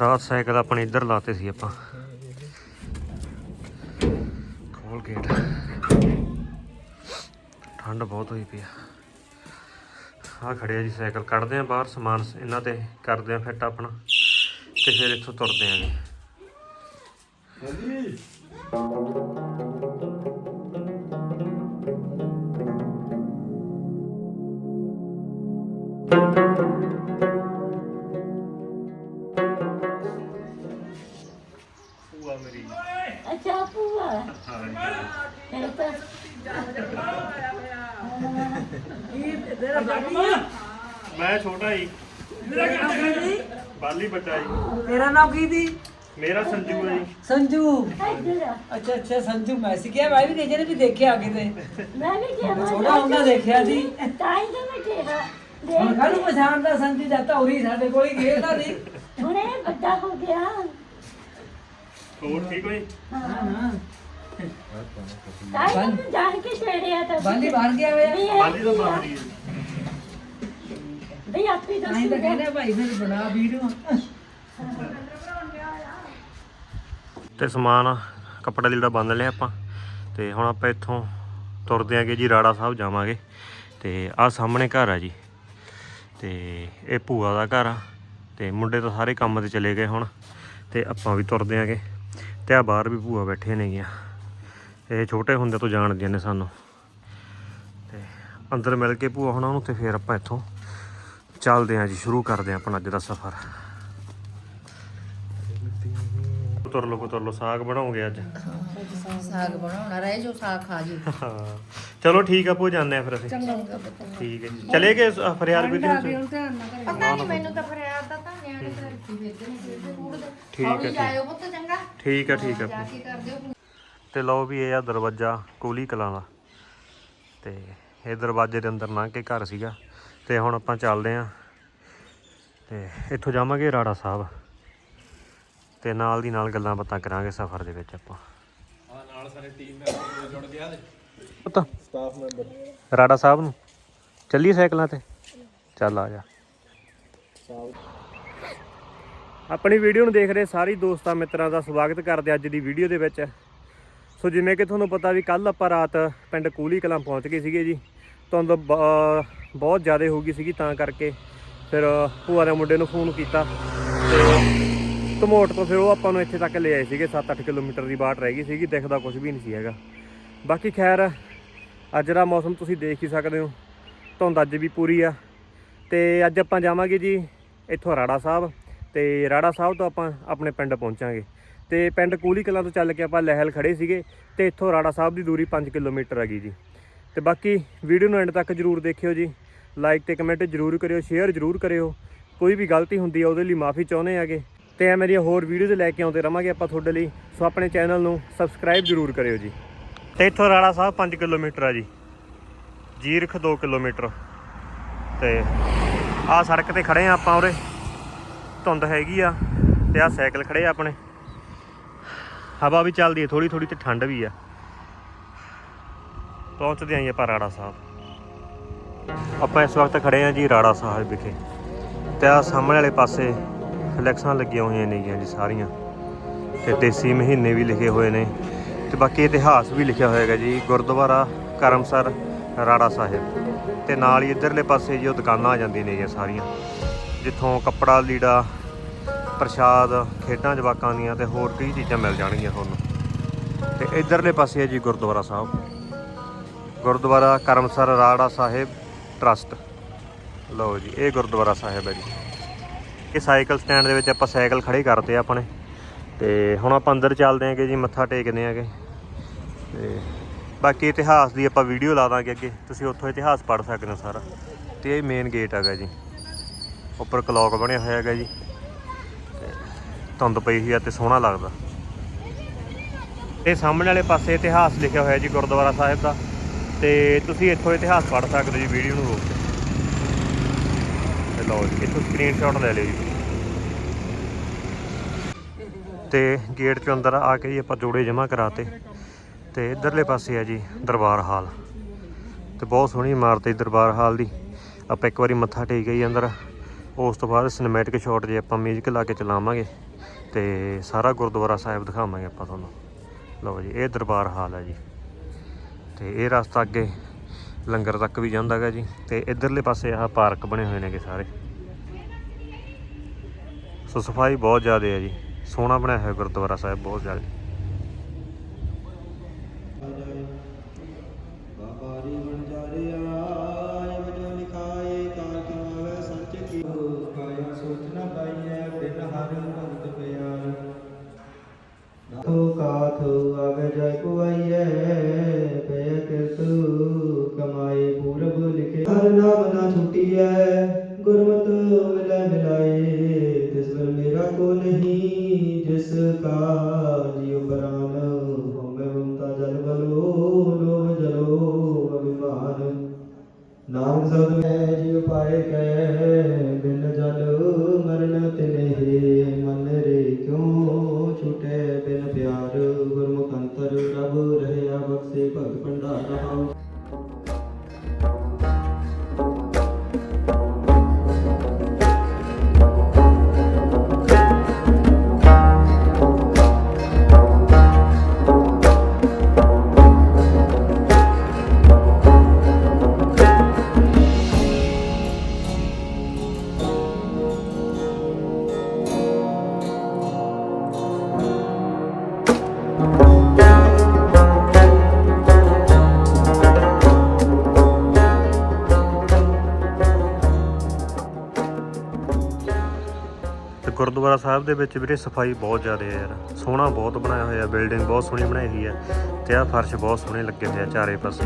ਰਾਤ ਸਾਈਕਲ ਆਪਣੇ ਇੱਧਰ ਲਾਤੇ ਸੀ ਆਪਾਂ। ਖੋਲ ਗੇਟ। ਠੰਡ ਬਹੁਤ ਹੋਈ ਪਈ ਆ। ਖੜਿਆ ਜੀ ਸਾਈਕਲ। ਕੱਢਦੇ ਆ ਬਾਹਰ ਸਮਾਨ, ਇਹਨਾਂ ਤੇ ਕਰਦੇ ਆ ਫਿੱਟ ਆਪਣਾ ਤੇ ਫਿਰ ਇੱਥੋਂ ਤੁਰਦੇ ਆਂ ਜੀ। ਭੂਆ ਬਾਲੀ ਬੱਚਾ ਜੀ। ਤੇਰਾ ਨਾਮ ਕੀ ਸੀ? ਮੇਰਾ ਸੰਜੂ ਹੈ ਜੀ। ਸੰਜੂ। ਅੱਛਾ ਅੱਛਾ ਸੰਜੂ ਮੈਂ ਸੀ ਕਿਹਾ ਮੈਂ ਵੀ ਕਿਸੇ ਨੇ ਵੀ ਦੇਖਿਆ ਕਿਤੇ ਮੈਂ ਵੀ ਕਿਹਾ ਛੋਟਾ ਹੁੰਦਾ ਦੇਖਿਆ ਸੀ। ਤਾਂ ਹੀ ਤਾਂ ਮੈਂ ਕਿਹਾ ਹੁਣ ਦੇਖ ਕਾਹਨੂੰ ਪਛਾਣਦਾ ਸੰਜੂ ਦਾ ਤਾਂ ਉਹੀ ਸਾਡੇ ਕੋਲ ਹੀ ਖੇਡਦਾ ਸੀ। ਹੁਣੇ ਵੱਡਾ ਹੋ ਗਿਆ। ਹੋਰ ਠੀਕ ਹੋਈ ਹਾਂ ਹਾਂ। ਤਾਂ ਹੀ ਤਾਂ ਮੈਂ ਜਾਣ ਕੇ ਛੇੜਿਆ ਤਾਂ ਬਾਂਦੀ ਬਾਹਰ ਗਿਆ ਹੋਇਆ। ਵੀ ਇਹ- ਬਾਲੀ ਤਾਂ ਬਾਹਰ ਹੀ ਹੈ ਵੀ ਆਪੀ ਤਾਂ ਹੀ ਤਾਂ ਦੱਸੂਗਾ ਕਹਿੰਦੇ ਭਾਈ ਫਿਰ ਬਣਾ ਵੀਡੀਓ। ਤੇ ਸਮਾਨ ਕੱਪੜਾ ਲੀੜਾ ਬੰਨ ਲਿਆ ਆਪਾਂ। ਤੇ ਹੁਣ ਆਪਾਂ ਇੱਥੋਂ ਤੁਰਦੇ ਆਂਗੇ ਜੀ ਰਾੜਾ ਸਾਹਿਬ ਜਾਵਾਂਗੇ। ਤੇ ਆਹ ਸਾਹਮਣੇ ਘਰ ਆ ਜੀ। ਤੇ ਇਹ ਭੂਆ ਦਾ ਘਰ ਆ। ਤੇ ਮੁੰਡੇ ਤਾਂ ਸਾਰੇ ਕੰਮ ਤੇ ਚਲੇ ਗਏ ਹੁਣ। ਤੇ ਆਪਾਂ ਵੀ ਤੁਰਦੇ ਆਂਗੇ। ਤੇ ਆ ਬਾਹਰ ਵੀ ਭੂਆ ਬੈਠੇ ਨੇਗੀਆਂ। ਇਹ ਛੋਟੇ ਹੁੰਦੇ ਤੋਂ ਜਾਣਦੀਆਂ ਨੇ ਸਾਨੂੰ। ਤੇ ਅੰਦਰ ਮਿਲ ਕੇ ਭੂਆ ਹੁਣਾਂ ਨੂੰ ਤੇ ਫਿਰ ਆਪਾਂ ਇੱਥੋਂ ਚੱਲਦੇ ਆਂ ਜੀ ਸ਼ੁਰੂ ਕਰਦੇ ਆਂ ਆਪਣਾ ਅੱਜ ਦਾ ਸਫ਼ਰ। ਤੁਰ ਲੋ ਤੁਰ ਲੋ ਸਾਗ ਬਣਾਉਂਗੇ ਅੱਜ। ਸਾਗ ਬਣਾਉਣਾ ਰਹੇ ਜੋ ਸਾਗ ਖਾ ਜੀ ਹਾਂ। ਚਲੋ ਠੀਕ ਆ ਪੋ ਜਾਂਦੇ ਆ ਫਿਰ ਅਸੀਂ। ਠੀਕ ਹੈ ਜੀ। ਚਲੇ ਗਏ ਸ- ਫਰਿਆਦ ਵੀ ਤੁਸੀਂ? ਪਤਾ ਨਹੀਂ ਮੈਨੂੰ ਤਾਂ ਫਰਿਆਦ ਦਾ ਤਾਂ ਨਿਆਣੇ ਤਾਂ ਰੱਖੀ ਵੇਚਦੇ ਨੇ ਕਿਤੇ ਉੜਦੇ ਠੀਕ ਹੈ, ਹੌਲੀ ਠੀਕ। ਜਾਇਓ ਪੁੱਤ ਚੰਗਾ। ਠੀਕ ਆ ਠੀਕ ਆ ਜਾ ਕੇ ਕਰ ਦਿਓ। ਤੇ ਲਓ ਵੀ ਇਹ ਆ ਦਰਵਾਜ਼ਾ ਕੋਲੀ ਕਲਾਂ ਦਾ। ਤੇ ਇਹ ਦਰਵਾਜ਼ੇ ਦੇ ਅੰਦਰ ਲੰਘ ਕੇ ਘਰ ਸੀਗਾ। ਤੇ ਹੁਣ ਆਪਾਂ ਚੱਲਦੇ ਆਂ ਤੇ ਇੱਥੋਂ ਜਾਵਾਂਗੇ ਰਾੜਾ ਸਾਹਿਬ। ਤੇ ਨਾਲ ਦੀ ਨਾਲ ਗੱਲਾਂ ਬਾਤਾਂ ਕਰਾਂਗੇ ਸਫ਼ਰ ਦੇ ਵਿੱਚ ਆਪਾਂ। ਹਾਂ ਨਾਲ ਸਾਰੇ ਟੀਮ ਮੈਂਬਰ ਜੁੜ ਗਿਆ ਤੇ। ਸਟਾਫ ਮੈਂਬਰ ਰਾੜਾ ਸਾਹਿਬ ਨੂੰ। ਚੱਲੀਏ ਸਾਈਕਲਾਂ ਤੇ? ਚੱਲ ਆ ਜਾ। ਆਪਣੀ ਵੀਡੀਓ ਨੂੰ ਦੇਖ ਰਹੇ ਸਾਰੇ ਦੋਸਤਾਂ ਮਿੱਤਰਾਂ ਦਾ ਸਵਾਗਤ ਕਰਦੇ ਅੱਜ ਦੀ ਵੀਡੀਓ ਦੇ ਵਿੱਚ। ਸੋ ਜਿਵੇਂ ਕਿ ਤੁਹਾਨੂੰ ਪਤਾ ਵੀ ਕੱਲ ਆਪਾਂ ਰਾਤ ਪਿੰਡ ਕੂਲੀ ਕਲਾਂ ਪਹੁੰਚ ਗਏ ਸੀਗੇ ਜੀ। ਧੁੰਦ ਬਹੁਤ ਜ਼ਿਆਦਾ ਹੋ ਗਈ ਸੀਗੀ ਤਾਂ ਕਰਕੇ। ਫਿਰ ਭੂਆ ਦੇ ਮੁੰਡੇ ਨੂੰ ਫੋਨ ਕੀਤਾ ਤੇ ਧਮੋਟ ਤੋਂ ਫਿਰ ਉਹ ਆਪਾਂ ਨੂੰ ਇੱਥੇ ਤੱਕ ਲੈ ਆਏ ਸੀਗੇ 7-8 ਕਿਲੋਮੀਟਰ ਦੀ ਬਾਟ ਰਹਿ ਗਈ ਸੀਗੀ, ਦਿਖਦਾ ਕੁਝ ਵੀ ਨਹੀਂ ਸੀ ਹੈਗਾ। ਬਾਕੀ ਖੈਰ, ਅੱਜ ਦਾ ਮੌਸਮ ਤੁਸੀਂ ਦੇਖ ਹੀ ਸਕਦੇ ਹੋ, ਧੁੰਦ ਅੱਜ ਵੀ ਪੂਰੀ ਆ। ਤੇ ਅੱਜ ਆਪਾਂ ਜਾਵਾਂਗੇ ਜੀ ਇੱਥੋਂ ਰਾੜਾ ਸਾਹਿਬ ਤੇ ਰਾੜਾ ਸਾਹਿਬ ਤੋਂ ਆਪਾਂ ਆਪਣੇ ਪਿੰਡ ਪਹੁੰਚਾਂਗੇ। ਤੇ ਪਿੰਡ ਕੂਲੀ ਕਲਾਂ ਤੋਂ ਚੱਲ ਕੇ ਆਪਾਂ ਲਹਿਲ ਖੜੇ ਸੀਗੇ ਤੇ ਇੱਥੋਂ ਰਾੜਾ ਸਾਹਿਬ ਦੀ ਦੂਰੀ 5 ਕਿਲੋਮੀਟਰ ਹੈਗੀ ਜੀ। ਤੇ ਬਾਕੀ ਵੀਡੀਓ ਨੂੰ ਐਂਡ ਤੱਕ ਜਰੂਰ ਦੇਖਿਓ ਜੀ। ਲਾਈਕ ਤੇ ਕਮੈਂਟ ਜਰੂਰ ਕਰਿਓ ਸ਼ੇਅਰ ਜਰੂਰ ਕਰਿਓ। ਕੋਈ ਵੀ ਗਲਤੀ ਹੁੰਦੀ ਹੈ ਉਹਦੇ ਲਈ ਮਾਫੀ ਚਾਹੁੰਦੇ ਆਗੇ। ਤੇ ਐ ਮੇਰੀਆਂ ਹੋਰ ਵੀਡੀਓਜ਼ ਲੈ ਕੇ ਆਉਂਦੇ ਰਵਾਂਗੇ ਆਪਾਂ ਤੁਹਾਡੇ ਲਈ। ਸੋ ਆਪਣੇ ਚੈਨਲ ਨੂੰ ਸਬਸਕ੍ਰਾਈਬ ਜਰੂਰ ਕਰਿਓ ਜੀ। ਤੇ ਇੱਥੋਂ ਰਾੜਾ ਸਾਹਿਬ 5 ਕਿਲੋਮੀਟਰ ਆ ਜੀ। ਜੀਰਖ 2 ਕਿਲੋਮੀਟਰ। ਤੇ ਆਹ ਸੜਕ ਤੇ ਖੜੇ ਆ ਆਪਾਂ ਉਰੇ। ਧੁੰਦ ਹੈਗੀ ਆ, ਤੇ ਆਹ ਸਾਈਕਲ ਖੜੇ ਆ ਆਪਣੇ। ਹਵਾ ਵੀ ਚੱਲਦੀ ਹੈ ਥੋੜੀ ਥੋੜੀ ਤੇ ਠੰਡ ਵੀ ਆ। ਪਹੁੰਚਦੇ ਆਂ ਜੀ ਆਪਾਂ ਰਾੜਾ ਸਾਹਿਬ। ਆਪਾਂ ਇਸ ਵਕਤ ਖੜੇ ਆ ਜੀ ਰਾੜਾ ਸਾਹਿਬ ਵਿਖੇ ਤੇ ਆ ਸਾਹਮਣੇ ਵਾਲੇ ਪਾਸੇ ਫਲੈਕਸਾਂ ਲੱਗੀਆਂ ਹੋਈਆਂ ਨੇਗੀਆਂ ਜੀ ਸਾਰੀਆਂ ਤੇ ਦੇਸੀ ਮਹੀਨੇ ਵੀ ਲਿਖੇ ਹੋਏ ਨੇ ਤੇ ਬਾਕੀ ਇਤਿਹਾਸ ਵੀ ਲਿਖਿਆ ਹੋਏਗਾ ਜੀ, ਗੁਰਦੁਆਰਾ ਕਰਮਸਰ ਰਾੜਾ ਸਾਹਿਬ ਤੇ ਨਾਲ ਹੀ ਇਧਰਲੇ ਪਾਸੇ ਜੀ ਉਹ ਦੁਕਾਨਾਂ ਆ ਜਾਂਦੀਆਂ ਨੇ ਜੀ ਸਾਰੀਆਂ, ਜਿੱਥੋਂ ਕੱਪੜਾ, ਲੀੜਾ, ਪ੍ਰਸ਼ਾਦ, ਖੇਡਾਂ ਜਵਾਕਾਂ ਦੀਆਂ ਤੇ ਹੋਰ ਕਈ ਚੀਜ਼ਾਂ ਮਿਲ ਜਾਣਗੀਆਂ ਤੁਹਾਨੂੰ। ਤੇ ਇਧਰਲੇ ਪਾਸੇ ਹੈ ਜੀ ਗੁਰਦੁਆਰਾ ਸਾਹਿਬ, ਗੁਰਦੁਆਰਾ ਕਰਮਸਰ ਰਾੜਾ ਸਾਹਿਬ ਟਰਸਟ ਲਓ ਜੀ, ਇਹ ਗੁਰਦੁਆਰਾ ਸਾਹਿਬ ਹੈ ਜੀ। ਇਹ ਸਾਈਕਲ ਸਟੈਂਡ ਦੇ ਵਿੱਚ ਆਪਾਂ ਸਾਈਕਲ ਖੜੇ ਕਰਤੇ ਆ ਆਪਣੇ। ਤੇ ਹੁਣ ਆਪਾਂ ਅੰਦਰ ਚੱਲਦੇ ਆਂਗੇ ਜੀ, ਮੱਥਾ ਟੇਕਦੇ ਆਂਗੇ। ਤੇ ਬਾਕੀ ਇਤਿਹਾਸ ਦੀ ਆਪਾਂ ਵੀਡੀਓ ਲਾ ਦਾਂਗੇ ਅੱਗੇ। ਤੁਸੀਂ ਉੱਥੋਂ ਇਤਿਹਾਸ ਪੜ੍ਹ ਸਕਦੇ ਹੋ ਸਾਰਾ। ਤੇ ਇਹ ਮੇਨ ਗੇਟ ਹੈਗਾ ਜੀ। ਉੱਪਰ ਕਲੌਕ ਬਣਿਆ ਹੋਇਆ ਹੈਗਾ ਜੀ। ਧੁੰਦ ਪਈ ਹੋਈ ਆ ਤੇ ਸੋਹਣਾ ਲੱਗਦਾ। ਇਹ ਸਾਹਮਣੇ ਵਾਲੇ ਪਾਸੇ ਇਤਿਹਾਸ ਲਿਖਿਆ ਹੋਇਆ ਜੀ ਗੁਰਦੁਆਰਾ ਸਾਹਿਬ ਦਾ। ਤੇ ਤੁਸੀਂ ਇੱਥੋਂ ਇਤਿਹਾਸ ਪੜ੍ਹ ਸਕਦੇ ਜੀ ਵੀਡੀਓ ਨੂੰ ਰੋਕ ਕੇ। ਤੇ ਲਓ ਜੀ, ਇੱਥੋਂ ਸਕਰੀਨਸ਼ਾਟ ਲੈ ਲਿਓ ਜੀ। ਤੇ ਗੇਟ ਚੋਂ ਅੰਦਰ ਆ ਕੇ ਜੀ ਆਪਾਂ ਜੋੜੇ ਜਮ੍ਹਾਂ ਕਰਾਤੇ। ਤੇ ਇਧਰਲੇ ਪਾਸੇ ਆ ਜੀ, ਦਰਬਾਰ ਹਾਲ। ਤੇ ਬਹੁਤ ਸੋਹਣੀ ਇਮਾਰਤ ਹੈ ਜੀ ਦਰਬਾਰ ਹਾਲ ਦੀ। ਆਪਾਂ ਇੱਕ ਵਾਰੀ ਮੱਥਾ ਟੇਕ ਗਏ ਅੰਦਰ। ਉਸ ਤੋਂ ਬਾਅਦ ਸਿਨੇਮੈਟਿਕ ਸ਼ਾਟ ਜੇ ਆਪਾਂ ਮਿਊਜ਼ਿਕ ਲਾ ਕੇ ਚਲਾਵਾਂਗੇ। ਤੇ ਸਾਰਾ ਗੁਰਦੁਆਰਾ ਸਾਹਿਬ ਦਿਖਾਵਾਂਗੇ ਆਪਾਂ ਤੁਹਾਨੂੰ। ਲਓ ਜੀ, ਇਹ ਦਰਬਾਰ ਹਾਲ ਹੈ ਜੀ। ਤੇ ਇਹ ਰਸਤਾ ਅੱਗੇ ਲੰਗਰ ਤੱਕ ਵੀ ਜਾਂਦਾ ਹੈਗਾ ਜੀ ਤੇ ਇਧਰਲੇ ਪਾਸੇ ਆਹ ਪਾਰਕ ਬਣੇ ਹੋਏ ਨੇਗੇ ਸਾਰੇ। ਸੋ ਸਫ਼ਾਈ ਬਹੁਤ ਜ਼ਿਆਦਾ ਹੈ ਜੀ। ਸੋਹਣਾ ਬਣਿਆ ਹੋਇਆ ਗੁਰਦੁਆਰਾ ਸਾਹਿਬ ਬਹੁਤ ਜ਼ਿਆਦਾ। ਬਾਬਾਰੀ ਵਣਜਾਰਿਆ ਵਜੋ ਲਿਖਾਏ ਨਾ ਗੁਰਮਤਿ ਮਿਲੈ ਮਿਲਾਏ ਤਿਸ ਬਲ ਮੇਰਾ ਕੋ ਨਹੀਂ, ਜਿਸ ਕਾ ਜਿਉ ਪ੍ਰਾਨ ਹੋਮੈ ਮਮਤਾ ਜਲ ਬਲੋ, ਲੋਭ ਜਲੋ ਅਭਿਮਾਨ। ਨਾਮ ਸਬਦ ਹੈ ਜਿਉ ਪਾਏ ਕੈ ਗੁਰਦੁਆਰਾ ਸਾਹਿਬ ਦੇ ਵਿੱਚ ਵੀਰੇ ਸਫ਼ਾਈ ਬਹੁਤ ਜ਼ਿਆਦਾ ਹੈ ਯਾਰ। ਸੋਹਣਾ ਬਹੁਤ ਬਣਾਇਆ ਹੋਇਆ ਬਿਲਡਿੰਗ ਬਹੁਤ ਸੋਹਣੀ ਬਣਾਈ ਹੋਈ ਹੈ ਤੇ ਆਹ ਫਰਸ਼ ਬਹੁਤ ਸੋਹਣੇ ਲੱਗੇ ਹੋਏ ਆ ਚਾਰੇ ਪਾਸੇ।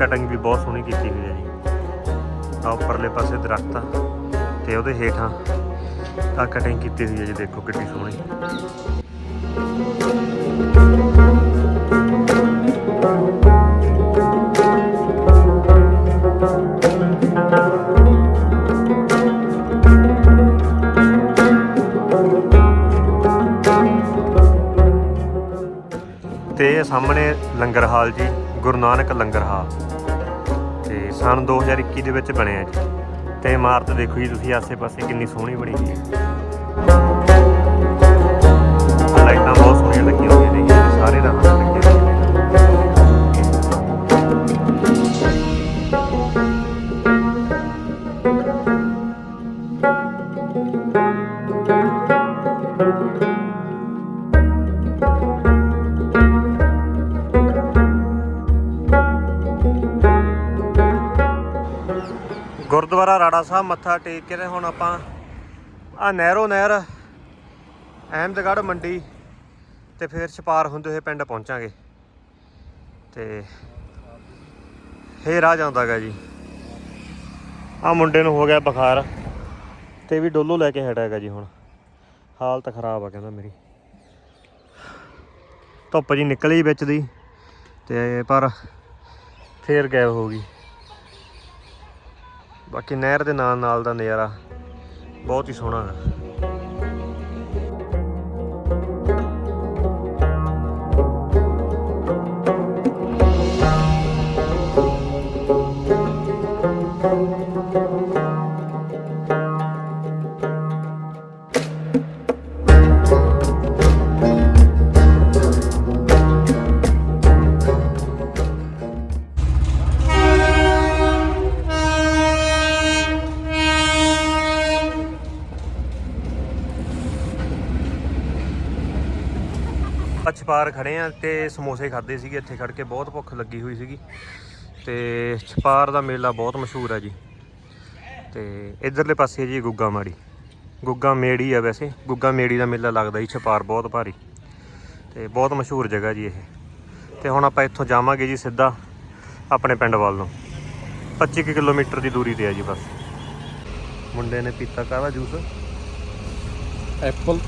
ਕਟਿੰਗ ਵੀ ਬਹੁਤ ਸੋਹਣੀ ਕੀਤੀ ਹੋਈ ਹੈ ਜੀ। ਆ ਉੱਪਰਲੇ ਪਾਸੇ ਦਰਖਤ ਆ ਤੇ ਉਹਦੇ ਹੇਠਾਂ ਆ ਕਟਿੰਗ ਕੀਤੀ ਹੋਈ ਹੈ ਜੀ, ਦੇਖੋ ਕਿੰਨੀ ਸੋਹਣੀ। ਤੇ ਸਾਹਮਣੇ ਲੰਗਰ ਹਾਲ ਜੀ, ਗੁਰੂ ਨਾਨਕ ਲੰਗਰ ਹਾਲ। ਸਨ 2021 ਦੇ ਵਿੱਚ ਬਣਿਆ ਜੀ। ਤੇ ਇਮਾਰਤ ਦੇਖੋ ਜੀ, ਤੁਸੀਂ ਆਸੇ-ਪਾਸੇ ਕਿੰਨੀ ਸੋਹਣੀ ਬਣੀ ਹੋਈ ਹੈ। ਲਾਈਟਾਂ ਬਹੁਤ ਸੋਹਣੀਆਂ ਲੱਗੀਆਂ ਹੋਈਆਂ ਨੇ ਸਾਰੇ ਰੰਗ। ਗੁਰਦੁਆਰਾ ਸਾਹਿਬ ਮੱਥਾ ਟੇਕ ਕੇ ਤੇ ਹੁਣ ਆਪਾਂ ਆ ਨਹਿਰੋ ਨਹਿਰ, ਅਹਿਮਦਗੜ੍ਹ ਮੰਡੀ ਤੇ ਫਿਰ ਛਪਾਰ ਹੁੰਦੇ ਹੋਏ ਪਿੰਡ ਪਹੁੰਚਾਂਗੇ। ਤੇ ਹੇਰਾ ਆ ਜਾਂਦਾਗਾ ਜੀ। ਆ ਮੁੰਡੇ ਨੂੰ ਹੋ ਗਿਆ ਬੁਖਾਰ ਤੇ ਵੀ ਡੋਲੋ ਲੈ ਕੇ ਹਟਿਆ ਹੈਗਾ ਜੀ ਹੁਣ। ਹਾਲਤ ਖਰਾਬ ਆ ਕਹਿੰਦਾ ਮੇਰੀ। ਧੁੱਪ ਜੀ ਨਿਕਲੀ ਵਿੱਚ ਦੀ ਤੇ ਪਰ ਫੇਰ ਗਾਇਬ ਹੋ ਗਈ। ਬਾਕੀ ਨਹਿਰ ਦੇ ਨਾਲ ਨਾਲ ਦਾ ਨਜ਼ਾਰਾ ਬਹੁਤ ਹੀ ਸੋਹਣਾ ਹੈ। ਛਪਾਰ ਖੜੇ ਆ ਤੇ ਸਮੋਸੇ ਖਾਦੇ ਸੀਗੇ, ਇੱਥੇ ਖੜ ਕੇ ਬਹੁਤ ਭੁੱਖ ਲੱਗੀ ਹੋਈ ਸੀਗੀ। ਤੇ ਛਪਾਰ ਦਾ ਮੇਲਾ ਬਹੁਤ ਮਸ਼ਹੂਰ ਹੈ ਜੀ। ਤੇ ਇਧਰਲੇ ਪਾਸੇ ਜੀ ਗੁੱਗਾ ਮਾੜੀ। ਗੁੱਗਾ ਮੇੜੀ ਆ ਵੈਸੇ। ਗੁੱਗਾ ਮੇੜੀ ਦਾ ਮੇਲਾ ਲੱਗਦਾ ਜੀ, ਛਪਾਰ ਬਹੁਤ ਭਾਰੀ। ਤੇ ਬਹੁਤ ਮਸ਼ਹੂਰ ਜਗ੍ਹਾ ਜੀ ਇਹ। ਤੇ ਹੁਣ ਆਪਾਂ ਇੱਥੋਂ ਜਾਵਾਂਗੇ ਜੀ ਸਿੱਧਾ ਆਪਣੇ ਪਿੰਡ ਵੱਲ ਨੂੰ। 25 ਕੁ ਕਿਲੋਮੀਟਰ ਦੀ ਦੂਰੀ ਤੇ ਆ ਜੀ ਬਸ। ਮੁੰਡੇ ਨੇ ਪੀਤਾ ਕਾਹਦਾ ਜੂਸ? ਐਪਲ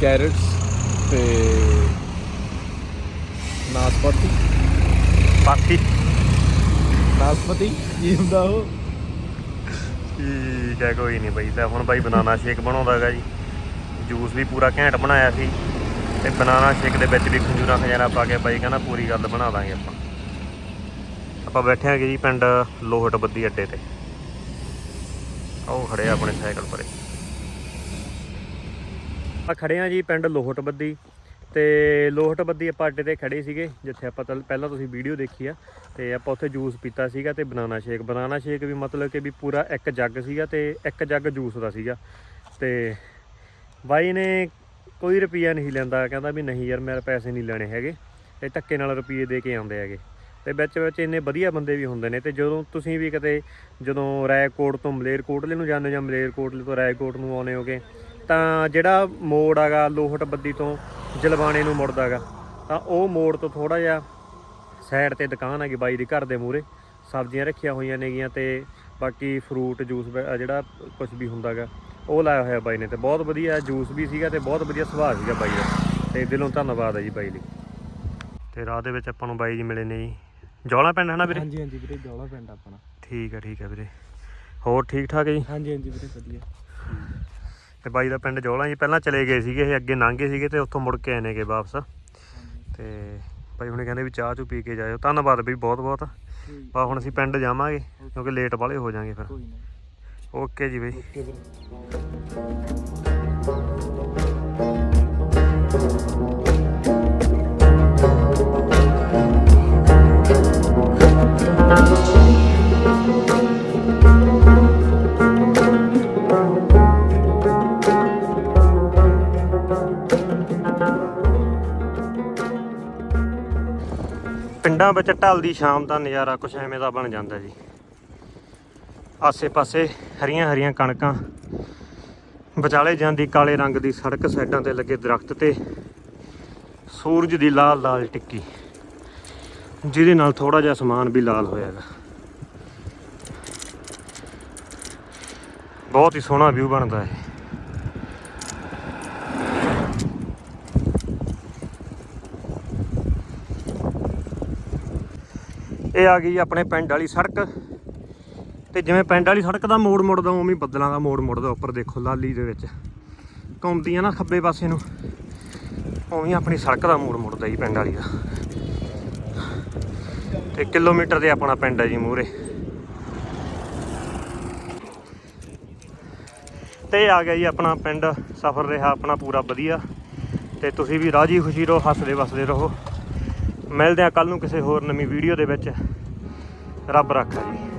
ਕੈਰਟਸ ਤੇ ਨਾਸਪਤੀ। ਪਾਤੀ ਨਾਸਪਤੀ ਕੀ ਹੁੰਦਾ ਉਹ? ਠੀਕ ਹੈ ਕੋਈ ਨਹੀਂ ਬਈ ਤਾਂ ਹੁਣ ਬਾਈ ਬਨਾਨਾ ਸ਼ੇਕ ਬਣਾਉਂਦਾ ਹੈਗਾ ਜੀ। ਜੂਸ ਵੀ ਪੂਰਾ ਘੈਂਟ ਬਣਾਇਆ ਸੀ। ਤੇ ਬਨਾਨਾ ਸ਼ੇਕ ਦੇ ਵਿੱਚ ਵੀ ਖੰਜੂਰਾ ਖਜ਼ਾਨਾ ਪਾ ਕੇ ਬਾਈ ਕਹਿੰਦਾ ਪੂਰੀ ਗੱਲ ਬਣਾ ਦਾਂਗੇ ਆਪਾਂ। ਆਪਾਂ ਬੈਠੇ ਹਾਂਗੇ ਜੀ ਪਿੰਡ ਲੋਹਟ ਬੱਦੀ ਅੱਡੇ ਤੇ। ਉਹ ਖੜੇ ਆ ਆਪਣੇ ਸਾਈਕਲ ਪਰੇ। ਆ ਖੜੇ ਆ ਜੀ ਪਿੰਡ ਲੋਹਟ ਬੱਦੀ। ਤੇ ਲੋਹਟਬੱਦੀ ਆਪਾਂ ਅੱਡੇ ਤੇ ਖੜੇ ਸੀਗੇ, ਜਿੱਥੇ ਆਪਾਂ ਤਲ- ਪਹਿਲਾਂ ਤੁਸੀਂ ਵੀਡੀਓ ਦੇਖੀ ਆ, ਤੇ ਆਪਾਂ ਉੱਥੇ ਜੂਸ ਪੀਤਾ ਸੀਗਾ ਤੇ ਬਨਾਨਾ ਸ਼ੇਕ। ਬਨਾਨਾ ਸ਼ੇਕ ਵੀ ਮਤਲਬ ਕਿ ਵੀ ਪੂਰਾ ਇੱਕ ਜੱਗ ਸੀਗਾ ਤੇ ਇੱਕ ਜੱਗ ਜੂਸ ਦਾ ਸੀਗਾ। ਤੇ ਬਾਈ ਨੇ ਕੋਈ ਰੁਪਈਆ ਨਹੀਂ ਲੈਂਦਾ, ਕਹਿੰਦਾ ਵੀ ਨਹੀਂ ਯਾਰ, ਮੇਰੇ ਪੈਸੇ ਨਹੀਂ ਲੈਣੇ ਹੈਗੇ। ਤੇ ਧੱਕੇ ਨਾਲ ਰੁਪਈਏ ਦੇ ਕੇ ਆਉਂਦੇ ਹੈਗੇ। ਤੇ ਵਿੱਚ ਵਿੱਚ ਇੰਨੇ ਵਧੀਆ ਬੰਦੇ ਵੀ ਹੁੰਦੇ ਨੇ ਤੇ ਜਦੋਂ ਤੁਸੀਂ ਵੀ ਕਿਤੇ ਜਦੋਂ ਰਾਏਕੋਟ ਤੋਂ ਮਲੇਰਕੋਟਲੇ ਨੂੰ ਜਾਂਦੇ ਹੋ ਜਾਂ ਮਲੇਰਕੋਟਲੇ ਤੋਂ ਰਾਏਕੋਟ ਨੂੰ ਆਉਂਦੇ ਹੋਗੇ ਤਾਂ ਜਿਹੜਾ ਮੋੜ ਆਗਾ ਲੋਹਟ ਬੱਦੀ ਤੋਂ ਜਲਵਾਣੇ ਨੂੰ ਮੁੜਦਾ ਗਾ ਤਾਂ ਉਹ ਮੋੜ ਤੋਂ ਥੋੜਾ ਜਿਹਾ ਸਾਈਡ ਤੇ ਦੁਕਾਨ ਹੈਗੀ ਬਾਈ ਦੇ ਘਰ ਦੇ ਮੂਹਰੇ। ਸਬਜ਼ੀਆਂ ਰੱਖੀਆਂ ਹੋਈਆਂ ਨੇਗੀਆਂ ਤੇ ਬਾਕੀ ਫਰੂਟ ਜੂਸ ਜਿਹੜਾ ਕੁਝ ਵੀ ਹੁੰਦਾਗਾ ਉਹ ਲਾਇਆ ਹੋਇਆ ਬਾਈ ਨੇ ਤੇ ਬਹੁਤ ਵਧੀਆ ਜੂਸ ਵੀ ਸੀਗਾ ਤੇ ਬਹੁਤ ਵਧੀਆ ਸੁਭਾਅ ਸੀਗਾ ਬਾਈ ਦਾ। ਤੇ ਦਿਲੋਂ ਧੰਨਵਾਦ ਹੈ ਜੀ ਬਾਈ ਲਈ। ਤੇ ਰਾਹ ਦੇ ਵਿੱਚ ਆਪਾਂ ਨੂੰ ਬਾਈ ਜੀ ਮਿਲੇ ਨੇ ਜੀ। ਜੌਲਾ ਪਿੰਡ ਹੈ ਨਾ ਵੀਰੇ? ਹਾਂਜੀ ਹਾਂਜੀ ਵੀਰੇ ਜੌਲਾ ਪਿੰਡ ਆਪਣਾ। ਠੀਕ ਹੈ ਠੀਕ ਹੈ ਵੀਰੇ। ਹੋਰ ਠੀਕ ਠਾਕ ਹੈ ਜੀ? ਹਾਂਜੀ ਹਾਂਜੀ ਵੀਰੇ ਵਧੀਆ। ਤੇ ਬਾਈ ਦਾ ਪਿੰਡ ਜੌਲਾ ਜੀ ਪਹਿਲਾਂ ਚਲੇ ਗਏ ਸੀਗੇ ਇਹ ਅੱਗੇ ਲੰਘੇ ਸੀਗੇ ਤੇ ਉੱਥੋਂ ਮੁੜ ਕੇ ਆਏ ਨੇਗੇ ਵਾਪਸ। ਤੇ ਬਾਈ ਹੁਣੇ ਕਹਿੰਦੇ ਵੀ ਚਾਹ ਚੂ ਪੀ ਕੇ ਜਾਇਓ। ਧੰਨਵਾਦ ਬਈ ਬਹੁਤ ਬਹੁਤ। ਬਾ ਹੁਣ ਅਸੀਂ ਪਿੰਡ ਜਾਵਾਂਗੇ ਕਿਉਂਕਿ ਲੇਟ ਵਾਲੇ ਹੋ ਜਾਾਂਗੇ ਫਿਰ। ਓਕੇ ਜੀ ਬਈ। ਪਿੰਡਾਂ ਵਿੱਚ ਢਲਦੀ ਸ਼ਾਮ ਦਾ ਨਜ਼ਾਰਾ ਕੁਛ ਐਵੇਂ ਦਾ ਬਣ ਜਾਂਦਾ ਜੀ। ਆਸੇ-ਪਾਸੇ ਹਰੀਆਂ ਹਰੀਆਂ ਕਣਕਾਂ, ਵਿਚਾਲੇ ਜਾਂਦੀ ਕਾਲੇ ਰੰਗ ਦੀ ਸੜਕ ਸਾਈਡਾਂ ਤੇ ਲੱਗੇ ਦਰਖਤ ਤੇ ਸੂਰਜ ਦੀ ਲਾਲ ਲਾਲ ਟਿੱਕੀ। ਜਿਹਦੇ ਨਾਲ ਥੋੜਾ ਜਿਹਾ ਸਮਾਨ ਵੀ ਲਾਲ ਹੋਇਆ ਹੋਇਆਗਾ ਬਹੁਤ ਹੀ ਸੋਹਣਾ ਵਿਊ ਬਣਦਾ ਹੈ। ਇਹ ਆ ਗਈ ਆਪਣੇ ਪਿੰਡ ਵਾਲੀ ਸੜਕ। ਤੇ ਜਿਵੇਂ ਪਿੰਡ ਵਾਲੀ ਸੜਕ ਦਾ ਮੋੜ ਮੁੜਦਾ, ਉਵੇਂ ਬੱਦਲਾਂ ਦਾ ਮੋੜ ਮੁੜਦਾ ਉੱਪਰ ਦੇਖੋ, ਲਾਲੀ ਦੇ ਵਿੱਚ। ਘੁੰਮਦੀਆਂ ਨਾ ਖੱਬੇ ਪਾਸੇ ਨੂੰ। ਉਵੇਂ ਆਪਣੀ ਸੜਕ ਦਾ ਮੋੜ ਮੁੜਦਾ ਜੀ ਪਿੰਡ ਵਾਲੀ ਦਾ। ਤੇ ਕਿਲੋਮੀਟਰ ਦੇ ਆਪਣਾ ਪਿੰਡ ਹੈ ਜੀ ਮੂਰੇ ਤੇ ਆ ਗਿਆ ਜੀ ਆਪਣਾ ਪਿੰਡ। ਸਫ਼ਰ ਰਿਹਾ ਆਪਣਾ ਪੂਰਾ ਵਧੀਆ। ਤੇ ਤੁਸੀਂ ਵੀ ਰਾਜੀ ਖੁਸ਼ੀ ਰਹੋ, ਹੱਸਦੇ ਵਸਦੇ ਰਹੋ। ਮਿਲਦੇ ਆ ਕੱਲ ਨੂੰ ਕਿਸੇ ਹੋਰ ਨਵੀਂ ਵੀਡੀਓ ਦੇ ਵਿੱਚ। ਰੱਬ ਰੱਖਾ ਜੀ